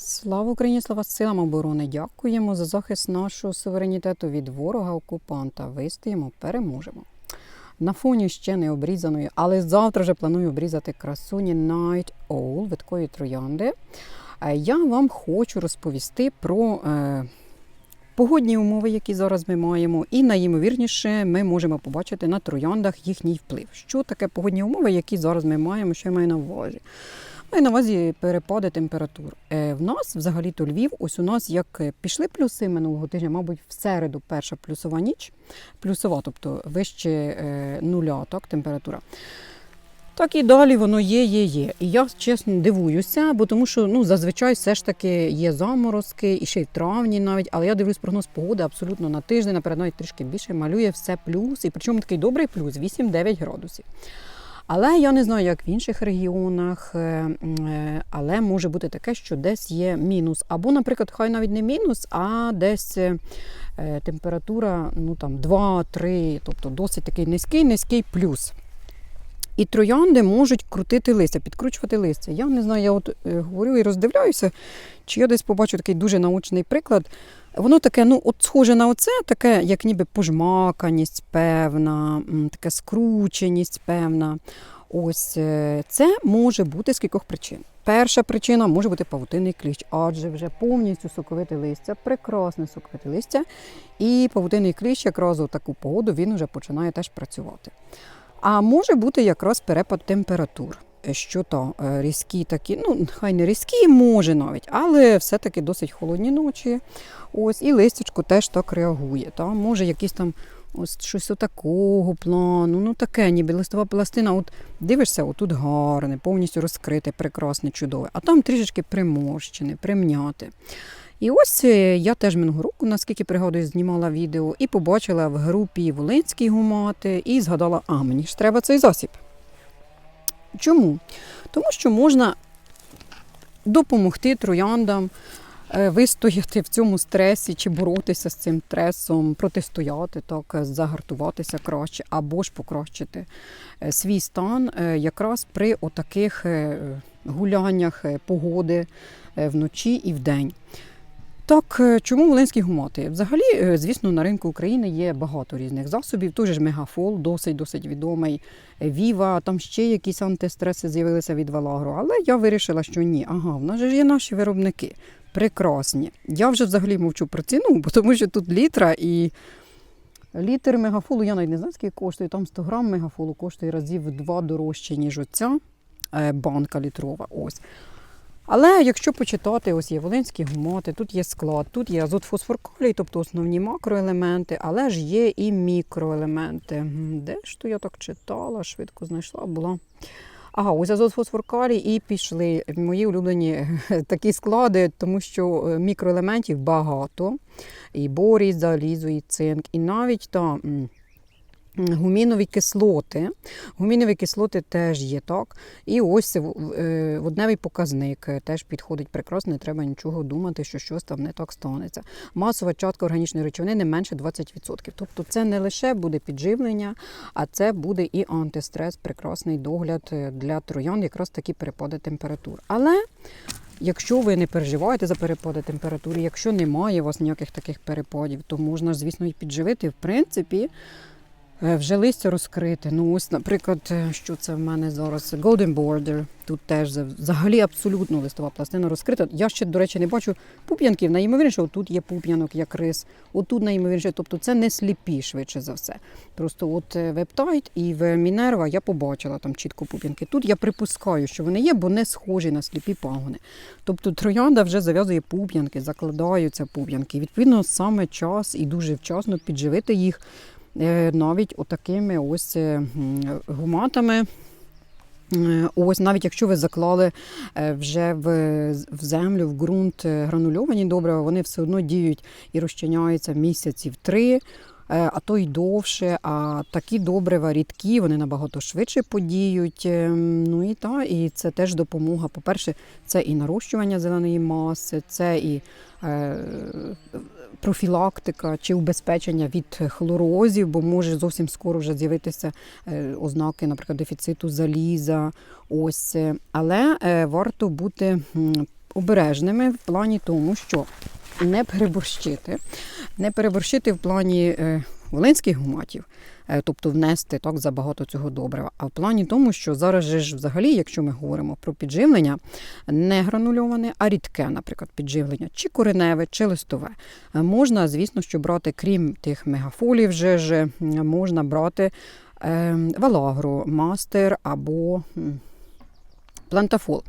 Слава Україні, слава силам оборони! Дякуємо за захист нашого суверенітету від ворога-окупанта. Вистоїмо, переможемо. На фоні ще не обрізаної, але завтра вже планую обрізати красуні Night Owl виткої троянди. Е, Я вам хочу розповісти про е, погодні умови, які зараз ми маємо, і найімовірніше ми можемо побачити на трояндах їхній вплив. Що таке погодні умови, які зараз ми маємо, що я маю на увазі? Маю на увазі перепади температур. Е, в нас взагалі-то Львів, ось у нас як е, пішли плюси минулого тижня, мабуть, в середу перша плюсова ніч, плюсова, тобто вище е, нуля, так, температура. Так і далі воно є, є, є. І я чесно дивуюся, бо тому що ну, зазвичай все ж таки є заморозки, і ще й травні навіть. Але я дивлюсь прогноз погоди абсолютно на тиждень, наперед навіть трішки більше, малює все плюс. І причому такий добрий плюс 8-9 градусів. Але я не знаю, як в інших регіонах, е, е, але може бути таке, що десь є мінус. Або, наприклад, хай навіть не мінус, а десь е, температура ну, там, 2-3, тобто досить такий низький, низький плюс. І троянди можуть крутити листя, підкручувати листя. Я не знаю, я от е, говорю і роздивляюся, чи я десь побачу такий дуже научний приклад. Воно таке, ну, от схоже на оце, таке, як ніби пожмаканість певна, м, така скрученість певна. Ось е, це може бути з кількох причин. Перша причина може бути павутинний кліщ, адже вже повністю соковите листя, прекрасне соковите листя. І павутинний кліщ якраз у таку погоду він вже починає теж працювати. А може бути якраз перепад температур. е, Що то е, різкі такі, ну хай не різкі, може навіть, але все-таки досить холодні ночі. Ось, і листячко теж так реагує. Та? Може якісь там ось щось отакого плану, ну таке, ніби листова пластина. От дивишся, отут гарне, повністю розкрите, прекрасне, чудове, а там трішечки приморщене, примняте. І ось е, я теж минулого року, наскільки пригадую, знімала відео і побачила в групі Волинські гумати і згадала, а мені ж треба цей засіб. Чому? Тому що можна допомогти трояндам е, вистояти в цьому стресі чи боротися з цим стресом, протистояти, так, е, загартуватися краще або ж покращити е, свій стан е, якраз при отаких е, гуляннях е, погоди е, вночі і вдень. Так, е, чому волинські гумати? Взагалі, е, звісно, на ринку України є багато різних засобів. Той ж мегафол, досить досить відомий. е, Віва, там ще якісь антистреси з'явилися від Валагро. Але я вирішила, що ні. Ага, в нас же ж є наші виробники. Прекрасні. Я вже взагалі мовчу про ціну, бо тому що тут літра і літр мегафолу, я навіть не знаю, скільки коштує. Там 100 грам мегафолу коштує разів два дорожче, ніж оця банка літрова. Ось. Але якщо почитати, ось є волинські гумати, тут є склад, тут є азот фосфор тобто основні макроелементи, але ж є і мікроелементи. Де ж то я так читала, швидко знайшла, була. Ага, ось азот фосфор і пішли мої улюблені такі склади, тому що е, мікроелементів багато. І борій, залізо, і цинк, і навіть там. Гумінові кислоти. Гумінові кислоти теж є, так. І ось е, водневий показник е, теж підходить прекрасно, не треба нічого думати, що щось там не так станеться. Масова частка органічної речовини не менше 20%. Тобто це не лише буде підживлення, а це буде і антистрес, прекрасний догляд е, для троян, якраз такі перепади температур. Але Якщо ви не переживаєте за перепади температури, якщо немає у вас ніяких таких перепадів, то можна, звісно, і підживити. В принципі, вже листя розкрите. Ну, ось, наприклад, е, що це в мене зараз? Golden Border. Тут теж за- взагалі абсолютно листова пластина розкрита. Я ще, до речі, не бачу пуп'янків. Найімовірніше, тут є пуп'янок, як рис. Отут найімовірніше, тобто це не сліпі, швидше за все. Просто от е, в Ептайт і в Мінерва я побачила там чітко пуп'янки. Тут я припускаю, що вони є, бо не схожі на сліпі пагони. Тобто троянда вже зав'язує пуп'янки, закладаються пуп'янки. Відповідно, саме час і дуже вчасно підживити їх е, навіть отакими ось е, гуматами. Е, Ось навіть якщо ви заклали е, вже в, в землю, в ґрунт е, гранульовані добрива, вони все одно діють і розчиняються місяців три, е, а то й довше. А такі добрива рідкі, вони набагато швидше подіють. Е, Ну і та, і це теж допомога. По-перше, це і нарощування зеленої маси, це і е, профілактика чи убезпечення від хлорозів, бо може зовсім скоро вже з'явитися е, ознаки, наприклад, дефіциту заліза. Ось, але е, варто бути обережними в плані тому, що не переборщити, не переборщити в плані е, волинських гуматів, е, тобто внести так забагато цього добрива. А в плані тому, що зараз ж взагалі, якщо ми говоримо про підживлення, не гранульоване, а рідке, наприклад, підживлення, чи кореневе, чи листове. Е, Можна, звісно, що брати, крім тих мегафолів, вже ж, можна брати е, валагру, мастер або плантафол.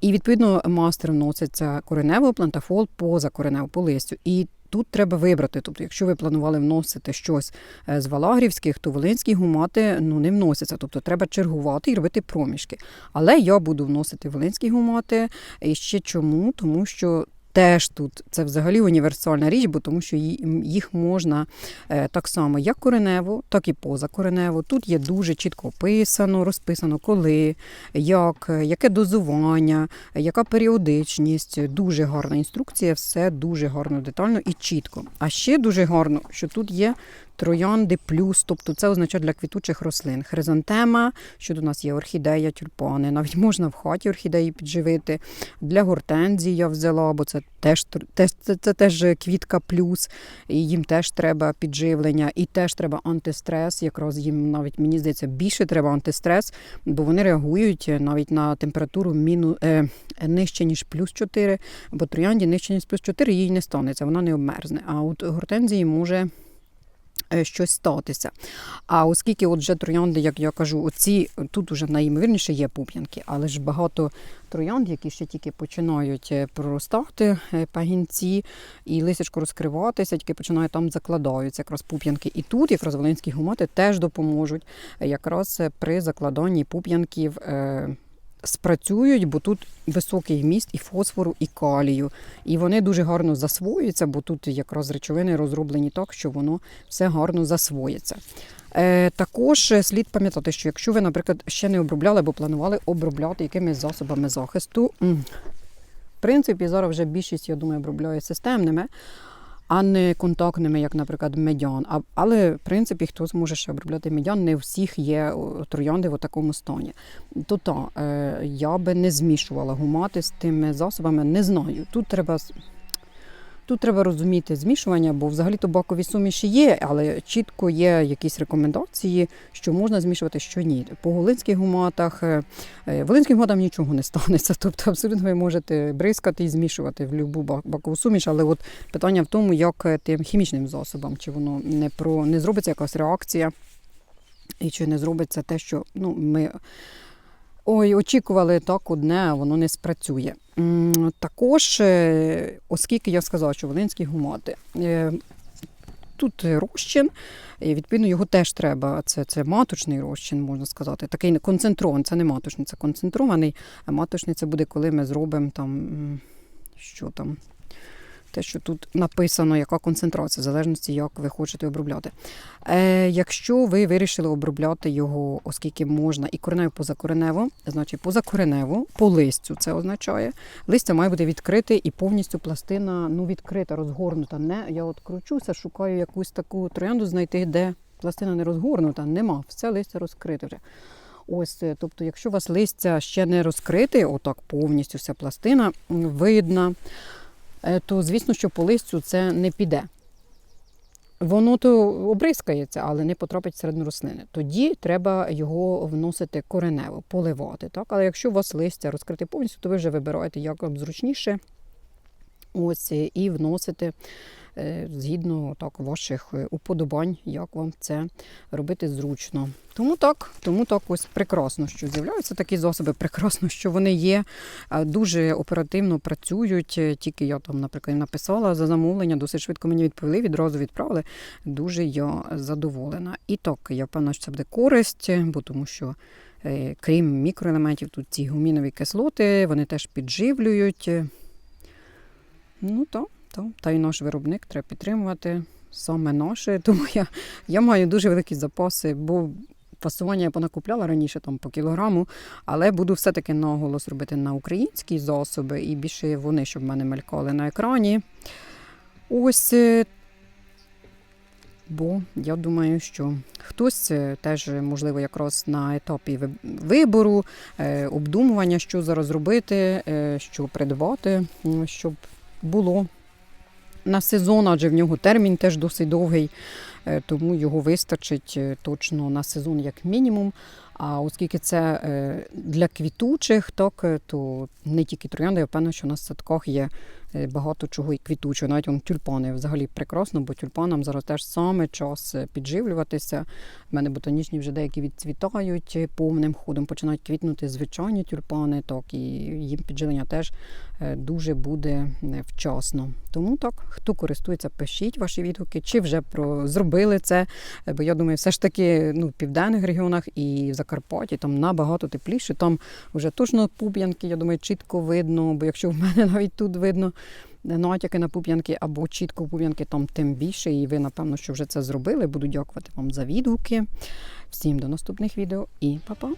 І відповідно мастер вноситься коренево, плантафол позакоренево, по листю. І тут треба вибрати. Тобто, якщо ви планували вносити щось е, з валагрівських, то волинські гумати ну, не вносяться. Тобто треба чергувати і робити проміжки. Але я буду вносити волинські гумати. І ще чому? Тому що. Теж тут це взагалі універсальна річ, бо тому що їх можна е, так само як коренево, так і позакоренево. Тут є дуже чітко описано, розписано, коли, як, яке дозування, яка періодичність. Дуже гарна інструкція, все дуже гарно, детально і чітко. А ще дуже гарно, що тут є троянди плюс, тобто це означає для квітучих рослин. Хризантема, що до нас є орхідея, тюльпани. Навіть можна в хаті орхідеї підживити. Для гортензії я взяла, бо це теж, теж це, це теж квітка плюс, і їм теж треба підживлення, і теж треба антистрес. Якраз їм навіть мені здається більше треба антистрес, бо вони реагують навіть на температуру міну, е, нижче ніж плюс 4, бо троянді нижче ніж плюс 4 їй не станеться, вона не обмерзне. А от гортензії може. Е, Щось статися. А оскільки от вже троянди, як я кажу, оці тут уже найімовірніше є пуп'янки, але ж багато троянд, які ще тільки починають е, проростати е, пагінці і лисячко розкриватися, тільки починають там закладаються якраз пуп'янки. І тут якраз волинські гумати теж допоможуть якраз при закладанні пуп'янків. Спрацюють, бо тут високий вміст і фосфору, і калію. І вони дуже гарно засвоюються, бо тут якраз речовини розроблені так, що воно все гарно засвоїться. Е, також е, слід пам'ятати, що якщо ви, наприклад, ще не обробляли або планували обробляти якимись засобами захисту, в принципі, зараз вже більшість, я думаю, обробляє системними, а не контактними, як, наприклад, медян. А, але, в принципі, хто зможе ще обробляти медян, не всіх є троянди в такому стані. То та, е, я би не змішувала гумати з тими засобами, не знаю. Тут треба. Тут треба розуміти змішування, бо взагалі табакові суміші є, але чітко є якісь рекомендації, що можна змішувати, що ні. По волинських гуматах, е, е, волинським гуматам нічого не станеться. Тобто абсолютно ви можете бризкати і змішувати в будь-яку бакову суміш, але от питання в тому, як е, тим хімічним засобом, чи воно не про не зробиться якась реакція, і чи не зробиться те, що ну, ми. Ой, очікували так одне, воно не спрацює. Також, е, оскільки я сказала, що волинські гумати. е, Тут розчин, і відповідно його теж треба. Це, це маточний розчин, можна сказати. Такий концентрований, це не маточний, це концентрований. А маточний це буде, коли ми зробимо там, що там, те, що тут написано, яка концентрація, в залежності, як ви хочете обробляти. Е, якщо ви вирішили обробляти його, оскільки можна, і коренево позакоренево, значить позакоренево, по листю це означає. Листя має бути відкрите і повністю пластина ну, відкрита, розгорнута. Не, я от кручуся, шукаю якусь таку троянду знайти, де пластина не розгорнута. Нема, все листя розкрите вже. Ось, е, тобто, якщо у вас листя ще не розкрите, отак повністю вся пластина видна, то звісно, що по листю це не піде. Воно то обрискається, але не потрапить всередину рослини. Тоді треба його вносити коренево, поливати. Так? Але якщо у вас листя розкрите повністю, то ви вже вибираєте, як вам зручніше. Ось, е, і вносите е, згідно так, ваших е, уподобань, як вам це робити зручно. Тому так, тому так ось прекрасно, що з'являються такі засоби, прекрасно, що вони є, е, дуже оперативно працюють. Е, Тільки я там, наприклад, написала за замовлення, досить швидко мені відповіли, відразу відправили. Дуже я задоволена. І так, я впевнена, що це буде користь, бо тому що. е, Крім мікроелементів, тут ці гумінові кислоти, вони теж підживлюють. Ну то, то. Та й наш виробник треба підтримувати. Саме наше. Тому я, я маю дуже великі запаси, бо фасування я понакупляла раніше там по кілограму, але буду все-таки наголос робити на українські засоби і більше вони, щоб в мене мелькали на екрані. Ось е, Бо я думаю, що хтось е, теж, можливо, якраз на етапі вибору, е, обдумування, що зараз робити, що придбати, щоб було на сезон, адже в нього термін теж досить довгий, е, тому його вистачить е, точно на сезон як мінімум. А оскільки це е, для квітучих, так, то не тільки троянди, я впевнена, що в садках є багато чого і квітучого. Навіть он, тюльпани взагалі прекрасно, бо тюльпанам зараз теж саме час е, підживлюватися. У мене ботанічні вже деякі відцвітають е, повним ходом, починають квітнути звичайні тюльпани, так, і їм підживлення теж е, дуже буде е, вчасно. Тому так, хто користується, пишіть ваші відгуки, чи вже про зробили це. Е, Бо я думаю, все ж таки ну, в південних регіонах і в Закарпатті там набагато тепліше. Там вже точно пуп'янки, я думаю, чітко видно, бо якщо в мене навіть тут видно натяки на пуп'янки або чітко пуп'янки, там тим більше. І ви, напевно, що вже це зробили. Буду дякувати вам за відгуки. Всім до наступних відео і па-па!